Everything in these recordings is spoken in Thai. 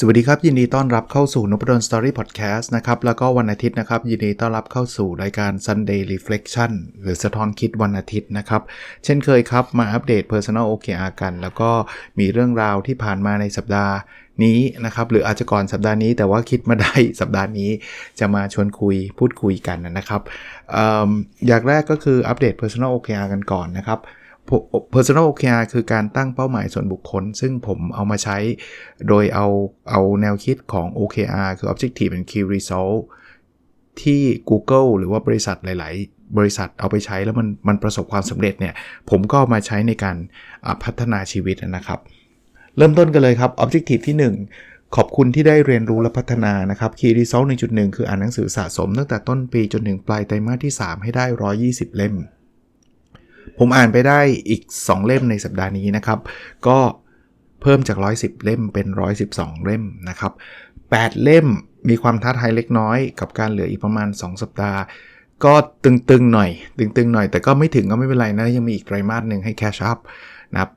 สวัสดีครับ ยินดีต้อนรับเข้าสู่นพดลสตอรี่พอดแคสต์นะครับ แล้วก็วันอาทิตย์นะครับ ยินดีต้อนรับเข้าสู่รายการ Sunday Reflection หรือสะท้อนคิดวันอาทิตย์นะครับ เช่นเคยครับ มาอัปเดต Personal OKR กัน แล้วก็มีเรื่องราวที่ผ่านมาในสัปดาห์นี้นะครับ หรืออาจจะก่อนสัปดาห์นี้ แต่ว่าคิดมาได้สัปดาห์นี้จะมาชวนคุยพูดคุยกันนะครับออย่างแรกก็คืออัปเดต Personal OKR กันก่อนนะครับ Personal OKR คือการตั้งเป้าหมายส่วนบุคคล ซึ่งผมเอามาใช้โดยเอาเอาแนวคิดของ OKR คือ Objective and Key Result ที่ Google หรือว่าบริษัทหลาย ๆ บริษัทเอาไปใช้แล้วมันมันประสบความสำเร็จเนี่ย ผมก็มาใช้ในการพัฒนาชีวิตนะครับ เริ่มต้นกันเลยครับ Objective ที่ 1ขอบคุณที่ได้เรียนรู้และพัฒนานะครับ Key Result 1.1คืออ่านหนังสือสะสมตั้งแต่ต้นปีจนถึงปลายไตรมาสที่ 3 ให้ได้ 120 เล่ม ผมอ่านไปได้อีก 2 เล่มในสัปดาห์นี้นะครับ ก็เพิ่มจาก 110 เล่มเป็น 112 เล่มนะครับ 8 เล่มมีความท้าทายเล็กน้อยกับการเหลืออีกประมาณ 2 สัปดาห์ ก็ตึงๆหน่อย ตึงๆหน่อยแต่ก็ไม่ถึงก็ไม่เป็นไรนะ ยังมีอีกไตรมาสหนึ่งให้แคชอัพนะครับ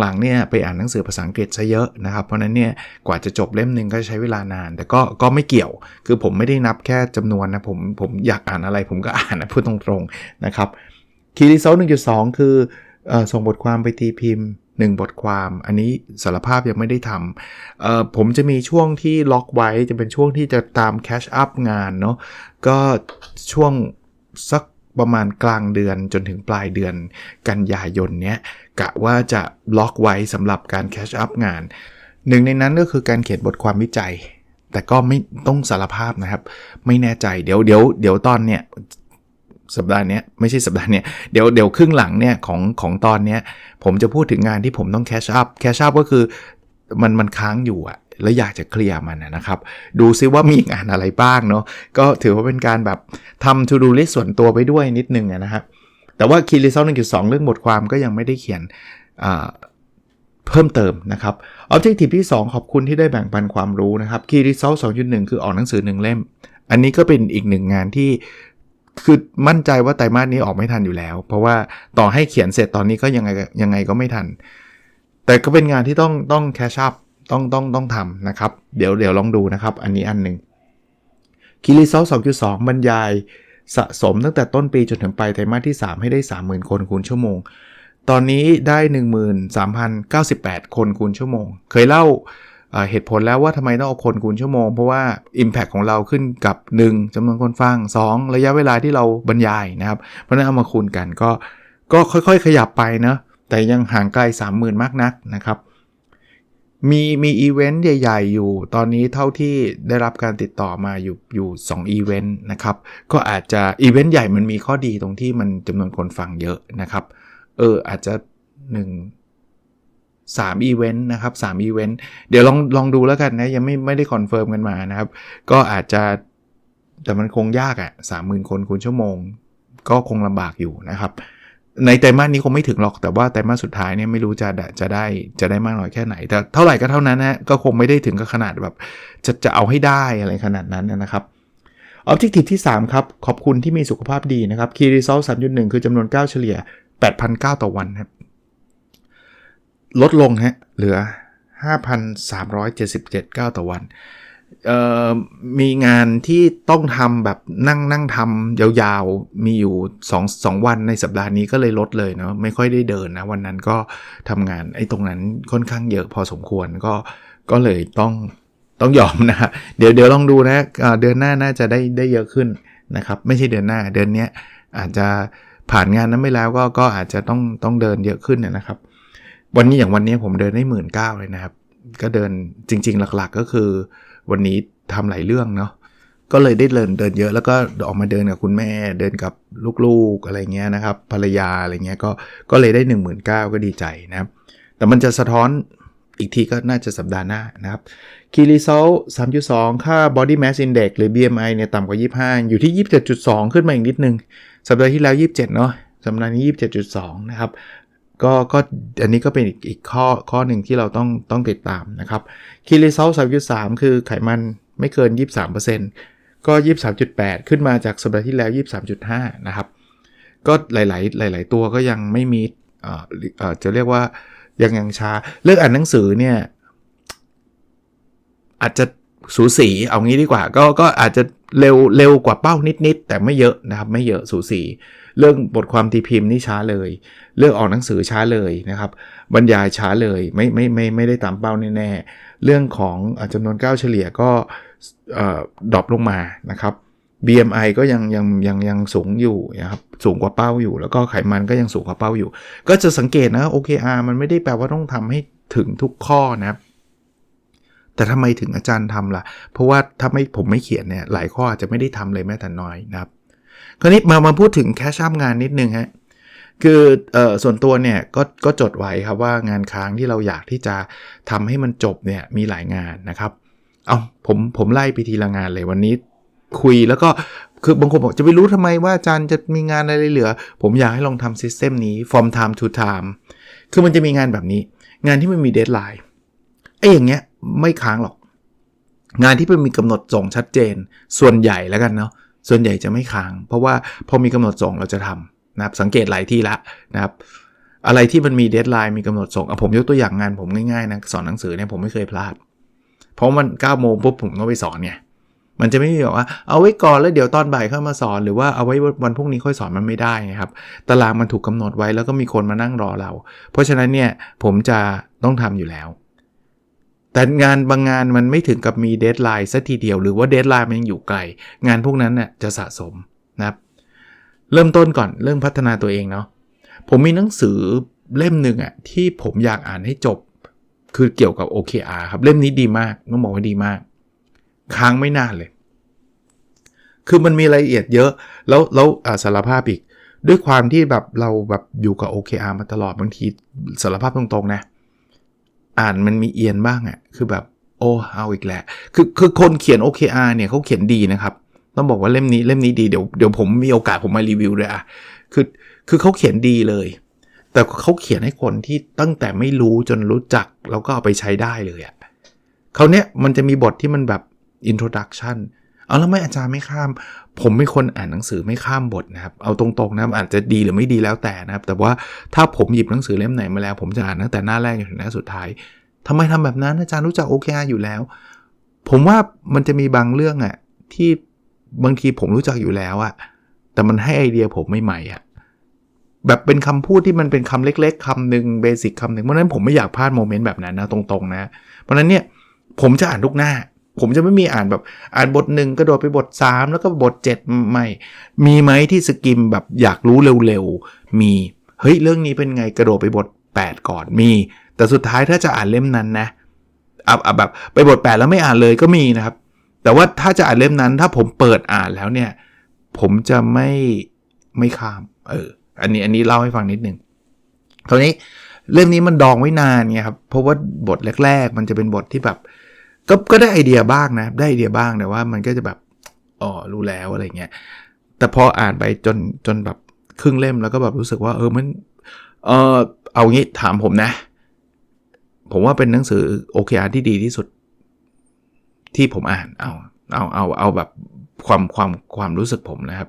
หลังๆเนี่ยไปอ่านหนังสือภาษาอังกฤษซะเยอะนะครับ เพราะนั้นเนี่ยกว่าจะจบเล่มหนึ่งก็ใช้เวลานาน แต่ก็ก็ไม่เกี่ยว คือผมไม่ได้นับแค่จำนวนนะผมผมอยากอ่านอะไรผมก็อ่านนะพูดตรงๆนะครับ คีรีโซหนึ่งจุดสองคือส่งบทความไปตีพิมพ์ 1 บทความ อันนี้สารภาพยังไม่ได้ทำผมจะมีช่วงที่ล็อกไว้จะเป็นช่วงที่จะตามแคชอัพงานเนาะก็ช่วงสักประมาณกลางเดือนจนถึงปลายเดือนกันยายนเนี้ยกะว่าจะล็อกไว้สำหรับการแคชอัพงาน หนึ่งในนั้นก็คือการเขียนบทความวิจัย แต่ก็ไม่ต้องสารภาพนะครับ ไม่แน่ใจเดี๋ยวเดี๋ยวเดี๋ยวตอนเนี้ย สัปดาห์นี้ไม่ใช่สัปดาห์นี้เดี๋ยวเดี๋ยวครึ่งหลังเนี่ยของของตอนเนี้ยผมจะพูดถึงงานที่ผมต้องแคชอัพแคชอัพก็คือมันมันค้างอยู่อะแล้วอยากจะเคลียร์มันนะครับ ดูซิว่ามีงานอะไรบ้างเนาะก็ถือว่าเป็นการแบบทำ to do list ส่วนตัวไปด้วยนิดนึงนะครับ แต่ว่า key result 1.2เรื่องบทความก็ยังไม่ได้เขียนเพิ่มเติมนะครับ objective ที่ 2 ขอบคุณที่ได้แบ่งปันความรู้นะครับ key result 2.1คือออกหนังสือ1เล่ม อันนี้ก็เป็นอีกหนึ่งงานที่ คือมั่นใจว่าไตรมาสนี้ออกไม่ทันอยู่แล้ว เพราะว่าต่อให้เขียนเสร็จตอนนี้ก็ยังไงยังไงก็ไม่ทัน แต่ก็เป็นงานที่ต้องต้องแคชชัพต้องต้องต้องทำนะครับ เดี๋ยวเดี๋ยวลองดูนะครับ อันนี้อันหนึ่งคิริซอล2.2 บรรยายสะสมตั้งแต่ต้นปีจนถึงปลายไตรมาสที่ 3 ให้ได้ 30,000 คนคูณชั่วโมง ตอนนี้ได้ 13,098 คนคูณชั่วโมง เคยเล่า เหตุผลแล้วว่าทำไมต้องเอาคนคูณชั่วโมง เพราะว่า Impact ของเราขึ้นกับ 1จำนวนคนฟัง 2 ระยะเวลาที่เราบรรยายนะครับ เพราะนั้นเอามาคูณกันก็ก็ค่อยๆ ขยับไปนะแต่ยังห่างไกล 30,000 มากนักนะครับ มีมีอีเวนต์ใหญ่ ๆ อยู่ ตอนนี้เท่าที่ได้รับการติดต่อมาอยู่อยู่2อีเวนต์นะครับ ก็อาจจะอีเวนต์ใหญ่มันมีข้อดีตรงที่มันจำนวนคนฟังเยอะนะครับ เอออาจจะ 1 3 อีเวนต์นะครับ3อีเวนต์เดี๋ยวลองลองดูแล้วกันนะ ยังไม่ไม่ได้คอนเฟิร์มกันมานะครับ ก็อาจจะ แต่มันคงยากอะ่ะสามหมื่นคนคูณชั่วโมง ก็คงลำบากอยู่นะครับในไตรมาสนี้คงไม่ถึงหรอกแต่ว่าไตรมาสสุดท้ายเนี่ยไม่รู้จะจะได้จะได้มากน้อยแค่ไหน แต่เท่าไหร่ก็เท่านั้นนะก็คงไม่ได้ถึงกับขนาดแบบจะจะเอาให้ได้อะไรขนาดนั้นนะครับออบเจกตีที่ 3 ครับ ขอบคุณที่มีสุขภาพดีนะครับคีรีซอลสามจุดหนึ่งคือจำนวน 9 เฉลี่ย8,009ต่อวันครับ ลดลงฮะเหลือ 5,377 9 ต่อวันมีงานที่ต้องทำแบบนั่งนั่งทำยาวๆ มีอยู่2 2วันในสัปดาห์นี้ก็เลยลดเลยเนาะไม่ค่อยได้เดินนะ วันนั้นก็ทำงานไอ้ตรงนั้นค่อนข้างเยอะพอสมควรก็ก็เลยต้องต้องยอมนะฮะเดี๋ยวเดี๋ยวลองดูนะเดือนหน้าน่าจะได้ได้เยอะขึ้นนะครับ ไม่ใช่เดือนหน้าเดือนนี้อาจจะผ่านงานนั้นไม่แล้วก็ก็อาจจะต้องต้องเดินเยอะขึ้นนะครับ วันนี้อย่างวันนี้ผมเดินได้หมื่นเก้าเลยนะครับ ก็เดินจริง ๆ หลักๆก็คือ วันนี้ทำหลายเรื่องเนาะก็เลยได้เดินเดินเยอะแล้วก็ออกมาเดินกับคุณแม่ เดินกับลูกๆอะไรเงี้ยนะครับ ภรรยาอะไรเงี้ยก็ก็เลยได้ 1 9 0 0 0ก็ดีใจนะครับ แต่มันจะสะท้อนอีกทีก็น่าจะสัปดาห์หน้านะครับคีรีโซล3.2 ค่า body mass index หรือ BMI เนี่ยต่ำกว่า 25 อยู่ที่ 27.2 ขึ้นมาอีกนิดนึง สัปดาห์ที่แล้ว 27 เนาะสัปดาห์นี้ 27.2 นะครับ ก็ก็อันนี้ก็เป็นอีกอีกข้อข้อหนึ่งที่เราต้องต้องติดตามนะครับคีรีเซลสามจุดสามคือไขมันไม่เกิน 23%ก็ 23.8 ขึ้นมาจากสัปดาห์ที่แล้ว 23.5 นะครับ ก็หลาย ๆ หลาย ๆ ตัวก็ยังไม่มีเอ่อจะเรียกว่ายังยังช้าเรื่องอ่านหนังสือเนี่ย อาจจะสูสีเอางี้ดีกว่า ก็ก็อาจจะเร็วเร็วกว่าเป้านิด ๆ แต่ไม่เยอะนะครับ ไม่เยอะสูสี เรื่องบทความตีพิมพ์นี่ช้าเลย เรื่องออกหนังสือช้าเลยนะครับบรรยายช้าเลยไม่ไม่ไม่ไม่ได้ตามเป้าแน่ๆเรื่องของจำนวนก้าวเฉลี่ยก็ดรอปลงมานะครับ BMI ก็ยังยังยังยังสูงอยู่นะครับสูงกว่าเป้าอยู่ แล้วก็ไขมันก็ยังสูงกว่าเป้าอยู่ ก็จะสังเกตนะ OKR มันไม่ได้แปลว่าต้องทำให้ถึงทุกข้อนะครับแต่ทำไมถึงอาจารย์ทำล่ะ เพราะว่าถ้าไม่ผมไม่เขียนเนี่ยหลายข้ออาจจะไม่ได้ทำเลยแม้แต่น้อยนะครับ คราวนี้มามาพูดถึงแค่ช่างานนิดนึงฮะคืออส่วนตัวเนี่ยก็ก็จดไว้ครับว่างานค้างที่เราอยากที่จะทำให้มันจบเนี่ยมีหลายงานนะครับเอาผมผมไล่ไปทีละงานเลยวันนี้คุยแล้วก็คือบางคนบอกจะไปรู้ทำไมว่าอาจารย์จะมีงานอะไรเหลือ ผมอยากให้ลองทำซิสเต็มนี้ from time to time คือมันจะมีงานแบบนี้ งานที่มันมีเดทไลน์ไอ้อย่างเงี้ยไม่ค้างหรอก งานที่มันมีกำหนดส่งชัดเจน ส่วนใหญ่แล้วกันเนาะ ส่วนใหญ่จะไม่ค้าง เพราะว่าพอมีกำหนดส่งเราจะทำนะครับสังเกตหลายที่ละนะครับอะไรที่มันมีเดทไลน์มีกำหนดส่งอะผมยกตัวอย่างงานผมง่ายๆนะสอนหนังสือเนี่ยผมไม่เคยพลาด เพราะมัน9ก้าโมงปุ๊บผมต้องไปสอนเนี่ยมันจะไม่มีแบบว่าเอาไว้ก่อนแล้วเดี๋ยวตอนบ่ายเข้ามาสอนหรือว่าเอาไว้วันพรุ่งนี้ค่อยสอนมันไม่ได้นะครับตารางมันถูกกาหนดไว้แล้วก็มีคนมานั่งรอเรา เพราะฉะนั้นเนี่ยผมจะต้องทำอยู่แล้ว แต่งานบางงานมันไม่ถึงกับมีเดทไลน์สัทีเดียว หรือว่าเดทไลน์มันยังอยู่ไกล งานพวกนั้นน่ยจะสะสมนะครับ เริ่มต้นก่อนเรื่องพัฒนาตัวเองเนาะผมมีหนังสือเล่มหนึ่งอะที่ผมอยากอ่านให้จบ คือเกี่ยวกับ OKR ครับ เล่มนี้ดีมากต้องบอกว่าดีมาก ค้างไม่นานเลย คือมันมีรายละเอียดเยอะแล้วแล้วสารภาพอีก ด้วยความที่แบบเราแบบอยู่กับ OKR มาตลอดบางทีสารภาพตรงๆนะ อ่านมันมีเอียนบ้างอะ่ะคือแบบโอ้เอาอีกแหละคือคือคนเขียน OKR เนี่ยเขาเขียนดีนะครับ ต้องบอกว่าเล่มนี้เล่มนี้ดีเดี๋ยวเดี๋ยวผมมีโอกาสผมมารีวิวเลยอะคือคือเขาเขียนดีเลย แต่เขาเขียนให้คนที่ตั้งแต่ไม่รู้จนรู้จักแล้วก็เอาไปใช้ได้เลยอะ่ะเขาเนี้ยมันจะมีบทที่มันแบบ introduction เอาแล้วไม่อาจารย์ไม่ข้าม ผมเป็นคนอ่านหนังสือไม่ข้ามบทนะครับ เอาตรงๆนะอาจจะดีหรือไม่ดีแล้วแต่นะครับ แต่ว่าถ้าผมหยิบหนังสือเล่มไหนมาแล้ว ผมจะอ่านตั้งแต่หน้าแรกจนถึงหน้าสุดท้ายทำไมทำแบบนั้นอาจารย์รู้จักโอเคอยู่แล้ว ผมว่ามันจะมีบางเรื่องอะที่บางทีผมรู้จักอยู่แล้วอะแต่มันให้ไอเดียผมใหม่ๆอะแบบเป็นคำพูดที่มันเป็นคำเล็ก ๆคำหนึ่งเบสิกคำหนึ่งเพราะนั้นผมไม่อยากพลาดโมเมนต์แบบนั้นนะตรงๆนะ เพราะนั้นเนี่ยผมจะอ่านทุกหน้า ผมจะไม่มีอ่านแบบอ่านบทหนึ่งกระโดดไปบท 3 แล้วก็บท7ไม่ มีไหมที่สกิมแบบอยากรู้เร็วๆ มี เฮ้ย เรื่องนี้เป็นไงกระโดดไปบท 8 ก่อนมี แต่สุดท้ายถ้าจะอ่านเล่มนั้นนะเอาแบบไปบท 8 แล้วไม่อ่านเลยก็มีนะครับ แต่ว่าถ้าจะอ่านเล่มนั้น ถ้าผมเปิดอ่านแล้วเนี่ย ผมจะไม่ไม่ข้ามเอออันนี้อันนี้เล่าให้ฟังนิดนึงคราวนี้เรื่องนี้มันดองไว้นานไงครับ เพราะว่าบทแรก ๆ มันจะเป็นบทที่แบบ ก็ก็ได้ไอเดียบ้างนะ ได้ไอเดียบ้างแต่ว่ามันก็จะแบบอ๋อรู้แล้วอะไรเงี้ยแต่พออ่านไปจนจนแบบครึ่งเล่มแล้วก็แบบรู้สึกว่าเออมันเออเอางี้ถามผมนะ ผมว่าเป็นหนังสือโอเคอาร์ที่ดีที่สุด ที่ผมอ่านเอาเอาเอาเอาแบบความความความรู้สึกผมนะครับ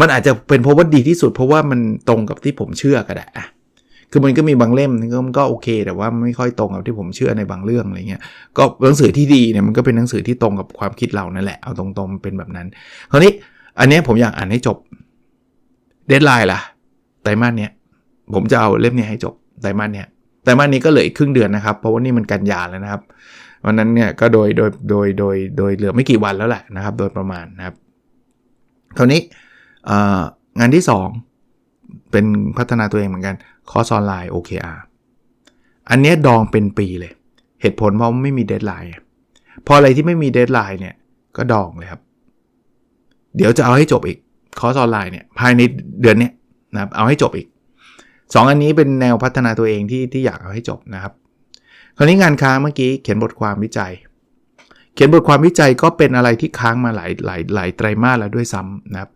มันอาจจะเป็นเพราะว่าดีที่สุด เพราะว่ามันตรงกับที่ผมเชื่อก็ได้อะ คือมันก็มีบางเล่มก็ก็โอเค แต่ว่าไม่ค่อยตรงกับที่ผมเชื่อในบางเรื่องอะไรเงี้ยก็หนังสือที่ดีเนี่ยมันก็เป็นหนังสือที่ตรงกับความคิดเรานั่นแหละเอาตรงๆเป็นแบบนั้นคราวนี้อันนี้ผมอยากอ่านให้จบเดทไลน์ล่ะไตรมาสเนี้ยผมจะเอาเล่มนี้ให้จบไตรมาสเนี้ยไตรมาสนี้ก็เหลืออีกครึ่งเดือนนะครับ เพราะว่านี่มันกันยาแล้วนะครับวันนั้นเนี่ยก็โดยโดยโดยโดยโดยเหลือไม่กี่วันแล้วแหละนะครับ โดยประมาณนะครับคราวนี้งานที่ 2 เป็นพัฒนาตัวเองเหมือนกัน คอร์สออนไลน์ OKR อันนี้ดองเป็นปีเลย เหตุผลเพราะไม่มีเดทไลน์พออะไรที่ไม่มีเดทไลน์เนี่ยก็ดองเลยครับ เดี๋ยวจะเอาให้จบอีกคอร์สออนไลน์เนี่ยภายในเดือนนี้นะครับเอาให้จบอีก 2 อันนี้เป็นแนวพัฒนาตัวเองที่ที่อยากเอาให้จบนะครับ คราวนี้งานค้างเมื่อกี้เขียนบทความวิจัย เขียนบทความวิจัยก็เป็นอะไรที่ค้างมาหลายหลายหลายไตรมาสแล้วด้วยซ้ำนะครับ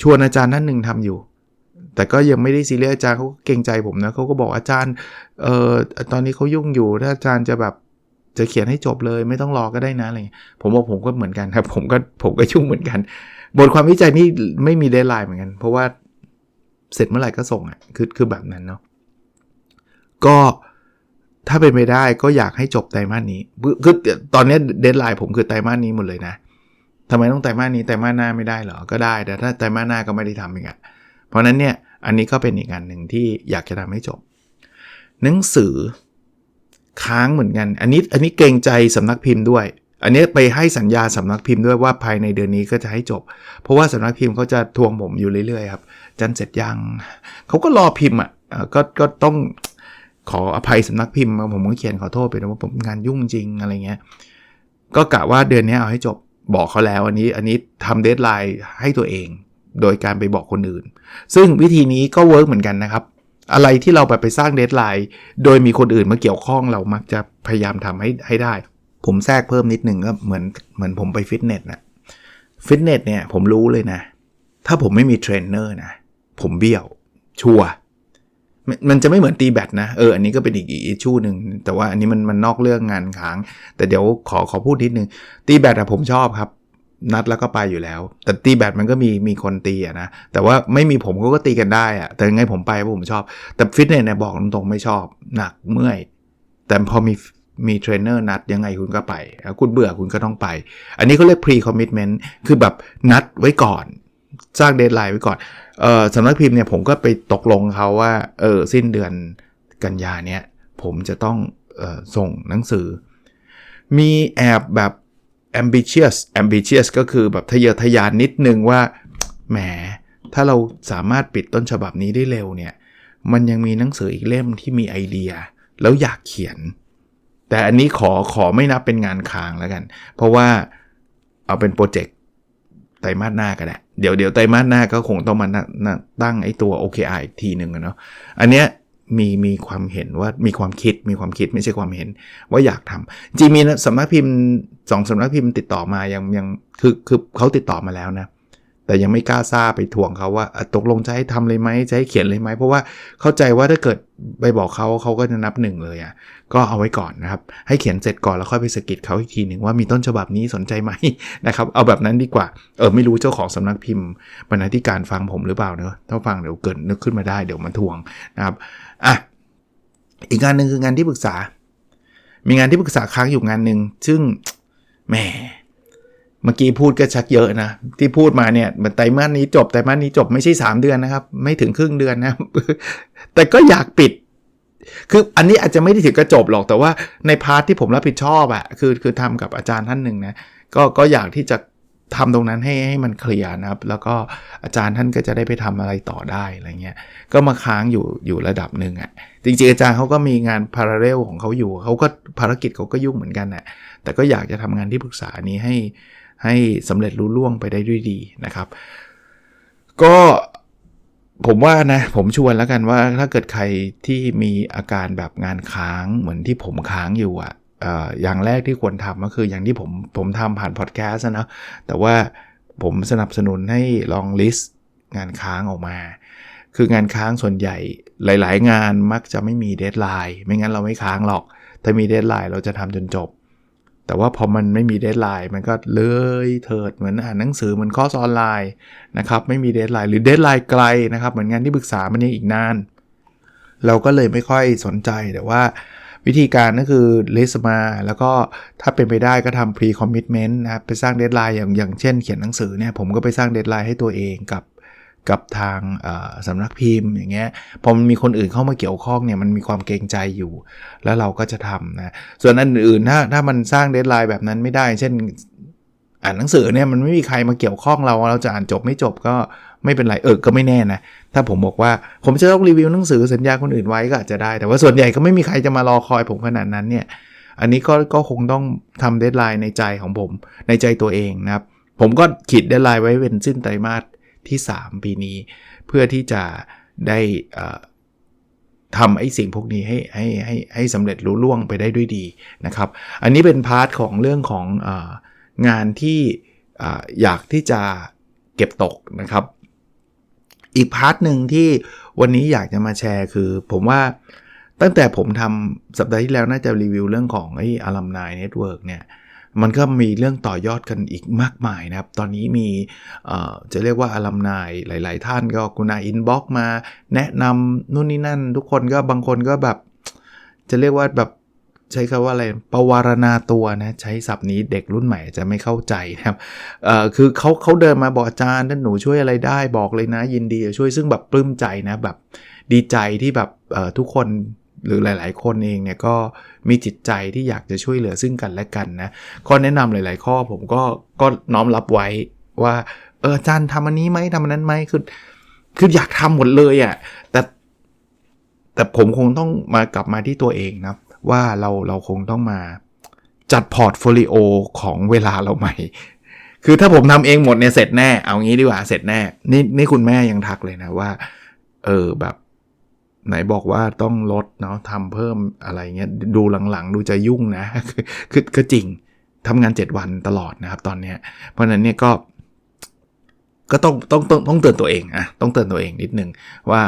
ชวนอาจารย์ท่านหนึ่งทำอยู่ แต่ก็ยังไม่ได้ซีเรียสอาจารย์เขาเกรงใจผมนะเขาก็บอกอาจารย์เอ่อตอนนี้เขายุ่งอยู่ถ้าอาจารย์จะแบบจะเขียนให้จบเลยไม่ต้องรอก็ได้นะอะไรผมบอกผมก็เหมือนกันครับ ผมก็ผมก็ยุ่งเหมือนกัน บทความวิจัยนี่ไม่มีเดทไลน์เหมือนกัน เพราะว่าเสร็จเมื่อไหร่ก็ส่งอะคือคือแบบนั้นเนาะก็ถ้าเป็นไปได้ก็อยากให้จบไตรมาสนี้คือตอนนี้เดทไลน์ผมคือไตรมาสนี้หมดเลยนะทำไมต้องไตรมาสนี้ไตรมาสหน้าไม่ได้เหรอก็ได้แต่ถ้าไตรมาสหน้าก็ไม่ได้ทำอีกอะเพราะนั้นเนี่ย อันนี้ก็เป็นอีกอันหนึ่งที่อยากจะทำให้จบ หนังสือค้างเหมือนกัน อันนี้อันนี้เกรงใจสำนักพิมพ์ด้วย อันนี้ไปให้สัญญาสำนักพิมพ์ด้วยว่าภายในเดือนนี้ก็จะให้จบ เพราะว่าสำนักพิมพ์เขาจะทวงผมอยู่เรื่อยๆครับ จันเสร็จยังเขาก็รอพิมพ์อะก็ก็ต้องขออภัยสำนักพิมพ์ผมก็เขียนขอโทษไปนะว่าผมงานยุ่งจริงอะไรเงี้ย ก็กะว่าเดือนนี้เอาให้จบบอกเขาแล้วอันนี้อันนี้ทำเดทไลน์ให้ตัวเอง โดยการไปบอกคนอื่น ซึ่งวิธีนี้ก็เวิร์กเหมือนกันนะครับ อะไรที่เราแบบไปสร้างเดทไลน์โดยมีคนอื่นมาเกี่ยวข้องเรามักจะพยายามทำให้ให้ได้ ผมแทรกเพิ่มนิดนึงก็เหมือนเหมือนผมไปฟิตเนสนะฟิตเนสเนี่ยผมรู้เลยนะ ถ้าผมไม่มีเทรนเนอร์นะ ผมเบี้ยว ชัวร์มันจะไม่เหมือนตีแบตนะ เออ อันนี้ก็เป็นอีกอีชูหนึ่ง แต่ว่าอันนี้มันมันนอกเรื่องงานค้าง แต่เดี๋ยวขอขอพูดนิดนึง ตีแบตอะผมชอบครับ นัดแล้วก็ไปอยู่แล้ว แต่ตีแบตมันก็มีมีคนตีอะนะ แต่ว่าไม่มีผมเขาก็ตีกันได้อะแต่ยังไงผมไปเพราะผมชอบ แต่ฟิตเนสเนี่ยบอกตรงๆไม่ชอบ หนักเมื่อย แต่พอมีมีเทรนเนอร์นัดยังไงคุณก็ไป คุณเบื่อคุณก็ต้องไป อันนี้เขาเรียก pre commitment คือแบบนัดไว้ก่อน สร้างเดทไลน์ไว้ก่อนเออสำนักพิมพ์เนี่ยผมก็ไปตกลงเขาว่า เออสิ้นเดือนกันยาเนี้ยผมจะต้องออส่งหนังสือ มีแอบแบบ ambitious ambitious ก็คือแบบทะเยอทะยานนิดนึงว่าแหมถ้าเราสามารถปิดต้นฉบับนี้ได้เร็วเนี่ย มันยังมีหนังสืออีกเล่มที่มีไอเดีย แล้วอยากเขียน แต่อันนี้ขอขอไม่นับเป็นงานค้างแล้วกัน เพราะว่าเอาเป็นโปรเจกต์ไตรมาสหน้าก็ได้เดี๋ยวเดี๋ยวไตรมาสหน้าก็คงต้องมาตั้งไอ้ตัว OKR อีกทีหนึ่งนะเนาะอันเนี้ย มีมีความเห็นว่ามีความคิดมีความคิดไม่ใช่ความเห็น ว่าอยากทำจริงมีสำนักพิมพ์สองสำนักพิมพ์ติดต่อมายังยังคือคือเขาติดต่อมาแล้วนะ แต่ยังไม่กล้าซาไปทวงเขาว่าตกลงจะให้ทำเลยไหมจะให้เขียนเลยไหมเพราะว่าเข้าใจว่าถ้าเกิดไปบอกเขาเขาก็จะนับหนึ่งเลยอะ่ะก็เอาไว้ก่อนนะครับ ให้เขียนเสร็จก่อนแล้วค่อยไปสกิดเขาอีกทีหนึ่งว่ามีต้นฉบับนี้สนใจไหมนะครับเอาแบบนั้นดีกว่าเออไม่รู้เจ้าของสำนักพิมพ์บรรณาธิการฟังผมหรือเปล่าเนอะถ้าฟังเดี๋ยวเกิดนึกขึ้นมาได้เดี๋ยวมาทวงนะครับอะอีกงานหนึ่งคืองานที่ปรึกษา มีงานที่ปรึกษาค้างอยู่งานหนึ่งซึ่งแหม เมื่อกี้พูดก็ชักเยอะนะ ที่พูดมาเนี่ยมันไตรมาสนี้จบไตรมาสนี้จบไม่ใช่ 3 เดือนนะครับ ไม่ถึงครึ่งเดือนนะ แต่ก็อยากปิด คืออันนี้อาจจะไม่ได้ถึงกระจบหรอกแต่ว่าในพาร์ทที่ผมรับผิดชอบอะคือคือทำกับอาจารย์ท่านหนึ่งนะก็ก็อยากที่จะทำตรงนั้นให้ให้มันเคลียร์นะครับ แล้วก็อาจารย์ท่านก็จะได้ไปทำอะไรต่อได้อะไรเงี้ย ก็มาค้างอยู่อยู่ระดับหนึ่งอะ่ะ จริงๆ อาจารย์เขาก็มีงานพาราเรลของเขาอยู่ เขาก็ภารกิจเขาก็ยุ่งเหมือนกันนะ่ะ แต่ก็อยากจะทำงานที่ปรึกษานี้ให้ ให้สำเร็จรุ่ล่วงไปได้ด้วยดีนะครับ ก็ผมว่านะผมชวนแล้วกันว่าถ้าเกิดใครที่มีอาการแบบงานค้างเหมือนที่ผมค้างอยู่อะอย่างแรกที่ควรทำก็คืออย่างที่ผมผมทำผ่านพอดแคสต์นะแต่ว่าผมสนับสนุนให้ลองลิสต์งานค้างออกมา คืองานค้างส่วนใหญ่หลาย ๆ งานมักจะไม่มีเดทไลน์ไม่งั้นเราไม่ค้างหรอก ถ้ามีเดทไลน์เราจะทำจนจบ แต่ว่าพอมันไม่มีเดทไลน์มันก็เลยเถิดเหมือนอ่านหนังสือเหมือนคอร์สออนไลน์นะครับไม่มีเดทไลน์หรือเดทไลน์ไกลนะครับเหมือนงานที่ปรึกษามันยังอีกนาน เราก็เลยไม่ค่อยสนใจแต่ว่าวิธีการก็คือลิสต์มาแล้วก็ถ้าเป็นไปได้ก็ทำ pre commitment นะครับไปสร้างเดทไลน์อย่างอย่างเช่นเขียนหนังสือเนี่ยผมก็ไปสร้างเดทไลน์ให้ตัวเองกับ กับทางสำนักพิมพ์อย่างเงี้ยพอมันมีคนอื่นเข้ามาเกี่ยวข้องเนี่ยมันมีความเกรงใจอยู่ แล้วเราก็จะทำนะส่วนอันอื่นถ้าถ้ามันสร้างเดทไลน์แบบนั้นไม่ได้ เช่นอ่านหนังสือเนี่ยมันไม่มีใครมาเกี่ยวข้องเราเราจะอ่านจบไม่จบก็ไม่เป็นไรเออก็ไม่แน่นะถ้าผมบอกว่าผมจะต้องรีวิวหนังสือสัญญาคนอื่นไว้ก็อาจจะได้ แต่ว่าส่วนใหญ่ก็ไม่มีใครจะมารอคอยผมขนาดนั้นเนี่ยอันนี้ก็ก็คงต้องทำเดทไลน์ในใจของผมในใจตัวเองนะครับผมก็ขีดเดทไลน์ไว้เป็นสิ้นไตรมาส ที่ 3 ปีนี้ เพื่อที่จะได้ทำไอ้สิ่งพวกนี้ให้ให้ให้ให้สำเร็จรู้ล่วงไปได้ด้วยดีนะครับ อันนี้เป็นพาร์ทของเรื่องขององานที่อยากที่จะเก็บตกนะครับ อีกพาร์ทหนึ่งที่วันนี้อยากจะมาแชร์คือผมว่าตั้งแต่ผมทำสัปดาห์ที่แล้วน่าจะรีวิวเรื่องของไอ้อลัมไนเน็ตเวิร์กเนี่ย มันก็มีเรื่องต่อยอดกันอีกมากมายนะครับ ตอนนี้มีจะเรียกว่าอลัมนายหลาย ๆ ท่านก็กุณาอินบ็อกมาแนะนำนู่นนี่นั่น ทุกคนก็บางคนก็แบบ จะเรียกว่าแบบใช้คำว่าอะไรประวารณาตัวนะ ใช้ศัพท์นี้เด็กรุ่นใหม่จะไม่เข้าใจนะครับคือเขาเขาเดินมาบอกอาจารย์ท่านหนูช่วยอะไรได้บอกเลยนะ ยินดีช่วยซึ่งแบบปลื้มใจนะแบบดีใจที่แบบทุกคน หรือหลาย ๆ คนเองเนี่ยก็มีจิตใจที่อยากจะช่วยเหลือซึ่งกันและกันนะข้อแนะนำหลาย ๆ ข้อผมก็ก็น้อมรับไว้ว่าเอออาจารย์ทำอันนี้ไหมทำอันนั้นไหมคือคืออยากทำหมดเลยอะ่ะแต่ แต่ผมคงต้องมากลับมาที่ตัวเองนะว่าเราเราคงต้องมาจัดพอร์ตโฟลิโอของเวลาเราใหม่ คือถ้าผมทำเองหมดเนี่ยเสร็จแน่ เอางี้ดีกว่าเสร็จแน่ นี่นี่คุณแม่ยังทักเลยนะว่า เออแบบ ไหนบอกว่าต้องลดเนาะทำเพิ่มอะไรเงี้ยดูหลังๆ ดูจะยุ่งนะคือก็จริงทำงาน 7 วันตลอดนะครับตอนเนี้ยเพราะฉะนั้นเนี่ยก็ ก็ต้องต้องต้องต้องเตือนตัวเองอะต้องเตือนตัวเองนิดนึงว่า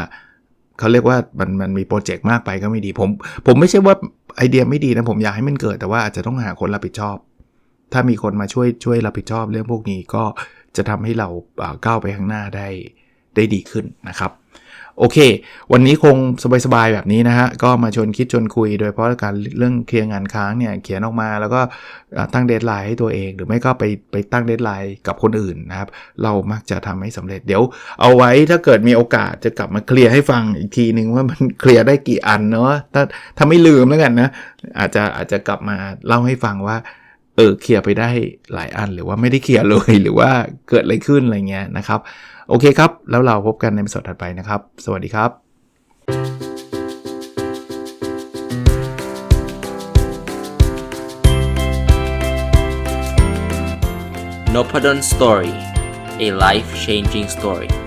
เขาเรียกว่ามันมันมีโปรเจกต์มากไปก็ไม่ดีผม ผมไม่ใช่ว่าไอเดียไม่ดีนะผมอยากให้มันเกิดแต่ว่าอาจจะต้องหาคนรับผิดชอบ ถ้ามีคนมาช่วยช่วยรับผิดชอบเรื่องพวกนี้ก็จะทำให้เราก้าวไปข้างหน้าได้ได้ดีขึ้นนะครับ โอเค วันนี้คงสบายๆแบบนี้นะฮะ ก็มาชวนคิดชวนคุย โดยเฉพาะการเรื่องเคลียร์งานค้างเนี่ย เขียนออกมาแล้วก็ตั้งเดทไลน์ให้ตัวเอง หรือไม่ก็ไปไปตั้งเดทไลน์กับคนอื่นนะครับ เรามักจะทำให้สำเร็จ เดี๋ยวเอาไว้ถ้าเกิดมีโอกาสจะกลับมาเคลียร์ให้ฟังอีกทีนึงว่ามันเคลียร์ได้กี่อันเนาะ ถ้าถ้าไม่ลืมแล้วกันนะ อาจจะอาจจะกลับมาเล่าให้ฟังว่า เออเคลียร์ไปได้หลายอันหรือว่าไม่ได้เคลียร์เลยหรือว่าเกิดอะไรขึ้นอะไรเงี้ยนะครับ โอเคครับ แล้วเราพบกันในสดถัดไปนะครับ สวัสดีครับ n o p a d o n Story, a life changing story.